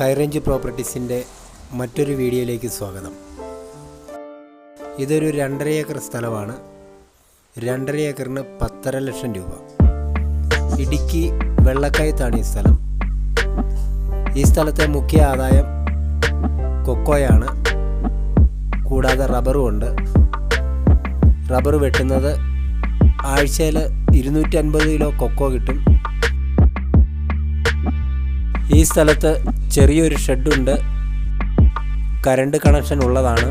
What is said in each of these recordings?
High range പ്രോപ്പർട്ടീസിന്റെ മറ്റൊരു വീഡിയോയിലേക്ക് സ്വാഗതം. ഇതൊരു രണ്ടര ഏക്കർ സ്ഥലമാണ്. രണ്ടര ഏക്കറിന് പത്തര ലക്ഷം രൂപ. ഇടുക്കി വെള്ളക്കയത്താണ് ഈ സ്ഥലം. ഈ സ്ഥലത്തെ മുഖ്യ ആദായം കൊക്കോയാണ്. കൂടാതെ റബ്ബറും ഉണ്ട്. റബ്ബർ വെട്ടുന്നത് ആഴ്ചയിൽ ഇരുന്നൂറ്റി അൻപത് കിലോ കൊക്കോ കിട്ടും. ഈ സ്ഥലത്ത് ചെറിയൊരു ഷെഡുണ്ട്. കറണ്ട് കണക്ഷൻ ഉള്ളതാണ്.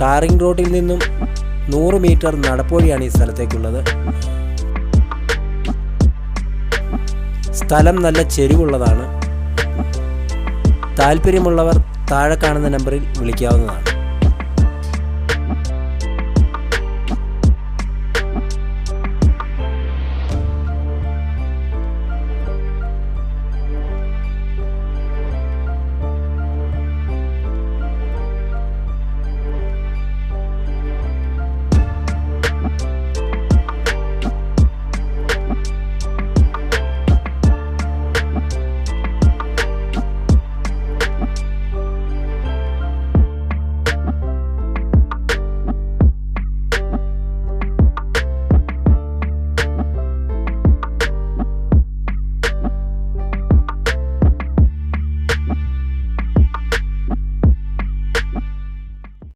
ടാറിംഗ് റോഡിൽ നിന്നും നൂറ് മീറ്റർ നടപ്പുവഴിയാണ് ഈ സ്ഥലത്തേക്കുള്ളത്. സ്ഥലം നല്ല ചെരിവുള്ളതാണ്. താല്പര്യമുള്ളവർ താഴെ കാണുന്ന നമ്പറിൽ വിളിക്കാവുന്നതാണ്.